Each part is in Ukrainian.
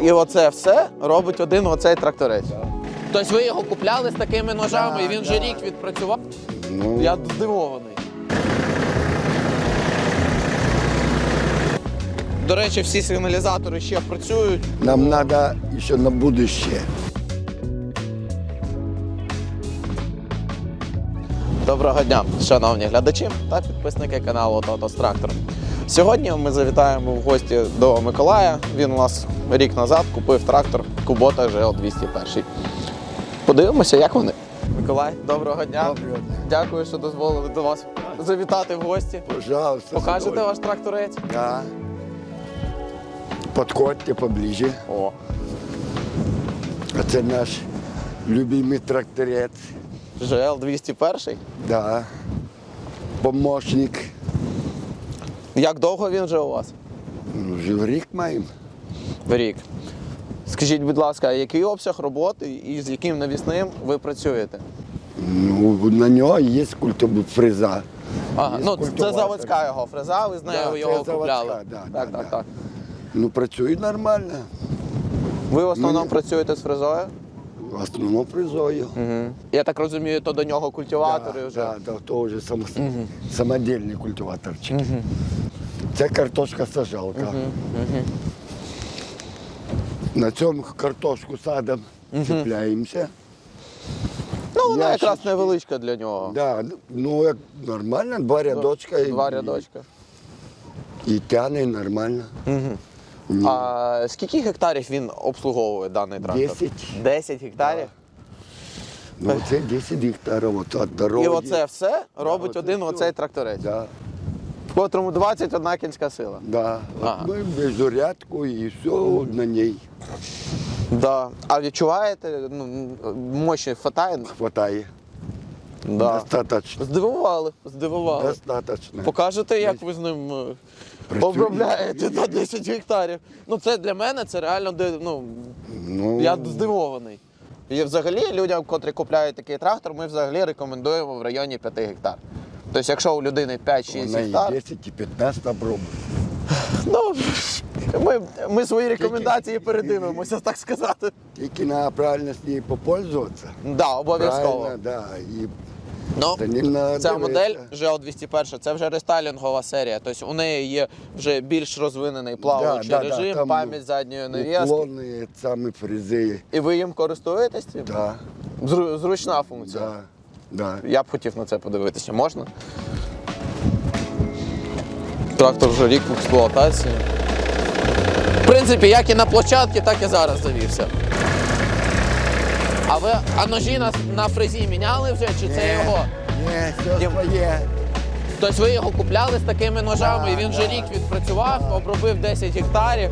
І оце все робить один оцей тракторець. Тобто ви його купляли з такими ножами, і він вже рік відпрацював. Ну, Я здивований. До речі, всі сигналізатори ще працюють. нам треба ще на будущее. Доброго дня, шановні глядачі та підписники каналу Тотос Трактор. Сьогодні ми завітаємо в гості до Миколая. Він у нас рік назад купив трактор Кубота GL 201. Подивимося, як вони. Миколай, доброго дня. Доброго дня. Дякую, що дозволили до вас завітати в гості. Пожалуйста. Покажете ваш тракторець? Да. Подходьте поближе. О, А це наш любимий тракторець. GL 201. Да. Помощник. Як довго він вже у вас? Ну, Вже рік маємо. В рік. Скажіть, будь ласка, який обсяг роботи і з яким навісним ви працюєте? Ну, на нього є культова фреза. Ага, Є ну це заводська його фреза, ви з нею Да, його це купляли. заводська, да, так, да, так, да. так. Ну, працює нормально. Ви в основному Мені- працюєте з фрезою? В основному фрезою. Угу. Я так розумію, то до нього культиватори да, вже. Да, да, то вже сам, самодільний культиваторчик. Це картошка сажалка. На цьому картошку садом чіпляємося. Ну, вона Ящички. якраз невеличка для нього. Да, ну як нормально, два рядочка і, Два рядочка. і тяне нормально. Ні. А скільки гектарів він обслуговує даний трактор? Десять. 10 гектарів. Ну це 10 гектарів от, дороги. І оце все робить оце один все. оцей тракторець, Да, в котрому 21 кінська сила. да. От Ага. Ми без зарядку і все на ній Да. А відчуваєте, ну, мощі хватає? хватає. Да. Достаточно. Здивували, здивували. Достаточно. Покажете, як ви з ним е, обробляєте на 10 гектарів. Ну це для мене це реально де- ну, Ну, я здивований. І взагалі людям, котрі купляють такий трактор, ми взагалі рекомендуємо в районі 5 гектар. Тобто, якщо у людини 5-6 вона і гектар, 10, і 15 обробить. ну ми, ми свої рекомендації передивимося, так сказати. Тільки треба правильно з нею попользуватися. Да, обов'язково. Да. І Ну, Ця модель. GL 201 це вже рестайлінгова серія. Тобто у неї є вже більш розвинений плаваючий Да, да, да, режим, там пам'ять задньої нав'язки. Уклони, самі фрези. І ви їм користуєтесь цим? Да, Зру- Зручна функція. да, да. Я б хотів на це подивитися. Можна? Трактор вже рік в експлуатації. В принципі, як і на площадці, так і зараз завівся. А ви а ножі на, на фрезі міняли вже, чи це його? Ні, все своє. Тобто ви його купляли з такими ножами, і він вже рік відпрацював, обробив 10 гектарів.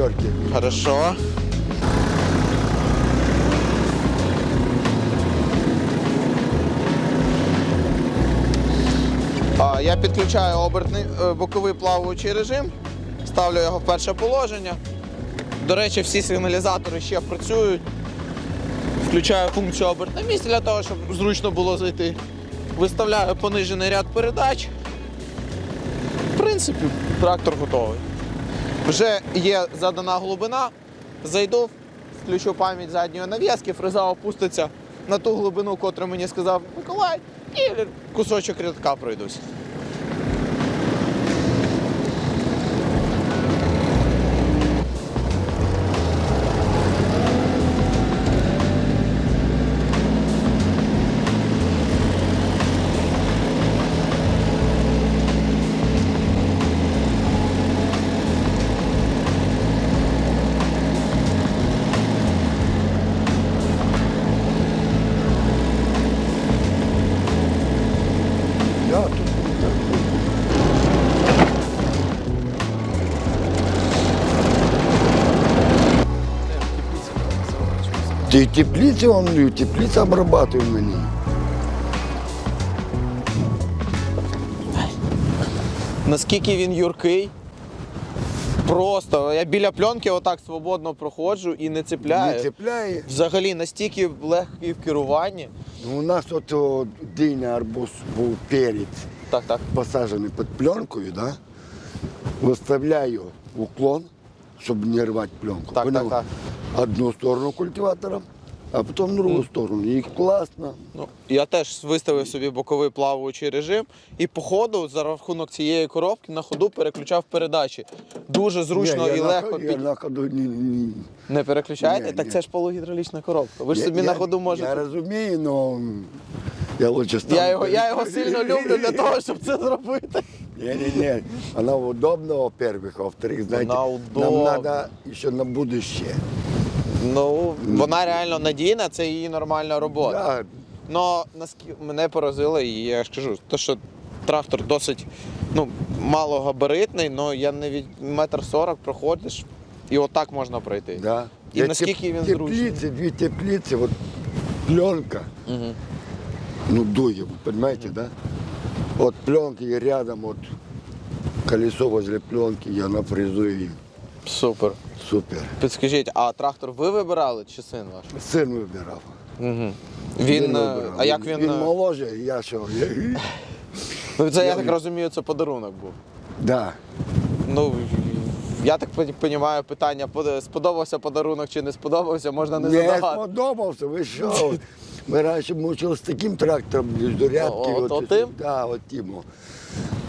Я. Хорошо. Я підключаю обертний е, боковий плаваючий режим, ставлю його в перше положення. До речі, всі сигналізатори ще працюють. Включаю функцію обертне місце для того, щоб зручно було зайти. Виставляю понижений ряд передач. В принципі, трактор готовий. Вже є задана глибина, зайду, включу пам'ять задньої нав'язки, фреза опуститься на ту глибину, котру мені сказав Миколай, і кусочок рядка пройдусь. Ти теплиці, он і теплиця обрабатує мені. Наскільки він юркий. Просто я біля пленки отак свободно проходжу і не цепляю. Не цепляє. Взагалі настільки легкий в керуванні. Ну, У нас от о, арбуз був перець Так, так. посаджений під пленкою, да? Виставляю уклон, щоб не рвати пленку. Так, Понял? так, Одну сторону культиватора, а потім другу сторону. І класно. Ну, я теж виставив собі боковий плаваючий режим і по ходу за рахунок цієї коробки на ходу переключав передачі. Дуже зручно Ні, я і на легко Я під... на ходу ні, ні. Не переключаєте? Ні, так ні. це ж полугідравлічна коробка. Ви ж собі на ходу Я розумію, але я лучше стану. Я його, я його сильно люблю для того, щоб це зробити. Не-не-не, она удобна, во-первых, а во-вторых, знаете, Она удобна. нам надо еще на будущее. Ну, вона реально надійна, це її нормальна робота. Да, Но наскільки мене поразило, і я ж кажу, то, що трактор досить ну, малогабаритний, але я не від метр сорок проходиш, і отак можна пройти. да. І Я наскільки теп- він зручний. Теплицы, две теплицы, вот пленка, Угу. ну вы понимаете, да? Вот пленки и рядом вот колесо возле пленки, я нафрезую им. Супер. Супер. Підскажіть, а трактор ви вибирали чи син ваш? Син вибирав. Угу. Він, е, вибирав. а як він. Він е, моложе, я що? Ну, це я так розумію, це подарунок був. Да. Ну, я так розумію, питання, под- сподобався подарунок чи не сподобався, можна не Не задавати. сподобався, ви що? Ми раніше мучили з таким трактором, рядки. О, от отим? Да, от тим.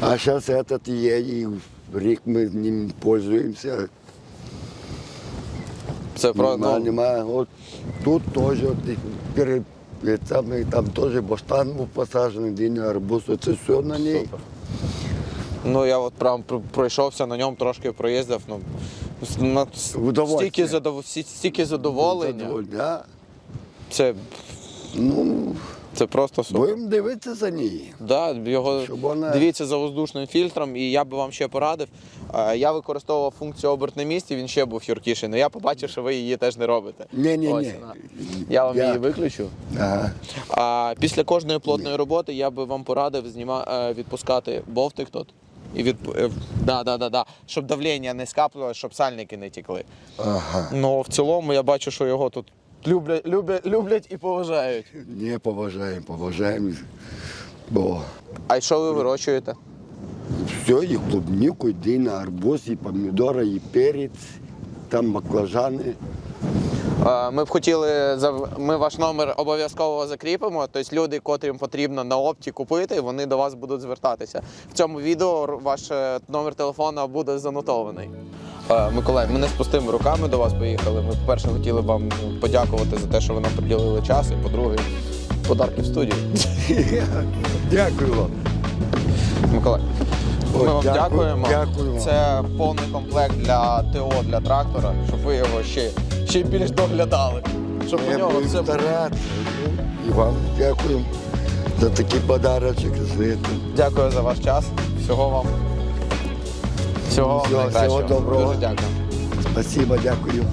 А зараз этот є, і рік ми ним пользуємося. Це Нема, ну, нема. От тут теж, от, перед перед там теж баштан був посаджений, дійний арбуз, оце все на ній. Супер. Ну я от прям пройшовся на ньому, трошки проїздив. Ну, на- стільки, задов... стільки задоволення. Задоволення. Це, Ну, це просто супер. будемо дивитися за нею. Да, його Щоб вона- дивіться за воздушним фільтром, і я би вам ще порадив. Е, Я використовував функцію оберт місці, він ще був юркіший, але я побачив, що ви її теж не робите. Ні-ні-ні. Вона. Я вам Я- її виключу. Ага. А після кожної плотної роботи я би вам порадив зніма... е, відпускати бовтик тут. І від... е, да, да, да, да. Щоб давлення не скаплювалося, щоб сальники не тікли. Ага. Ну в цілому я бачу, що його тут люблять, люблять, люблять і поважають. Не поважаємо, поважаємо. Бо А що ви вирощуєте? все, і клубнику, і дина, арбуз, і помідори, і перець, там баклажани. Е, Ми б хотіли зав- ми ваш номер обов'язково закріпимо. Тобто люди, котрим потрібно на опті купити, вони до вас будуть звертатися. В цьому відео ваш е, номер телефона буде занотований. Е, Миколай, ми не з пустими руками до вас поїхали. Ми, по-перше, хотіли вам подякувати за те, що ви нам приділили час, і по-друге, подарки в студію. Дякую вам. Миколай. Ми вам дякуємо. дякую вам. Це повний комплект для ТО для трактора, щоб ви його ще, ще більш доглядали. Щоб у нього буду все було. старатися. Ну, І вам дякую за такий подарочок. Дякую за ваш час. Всього вам. Всього вам Всього- найкращого. всього доброго. Дуже дякую. Спасибо, дякую.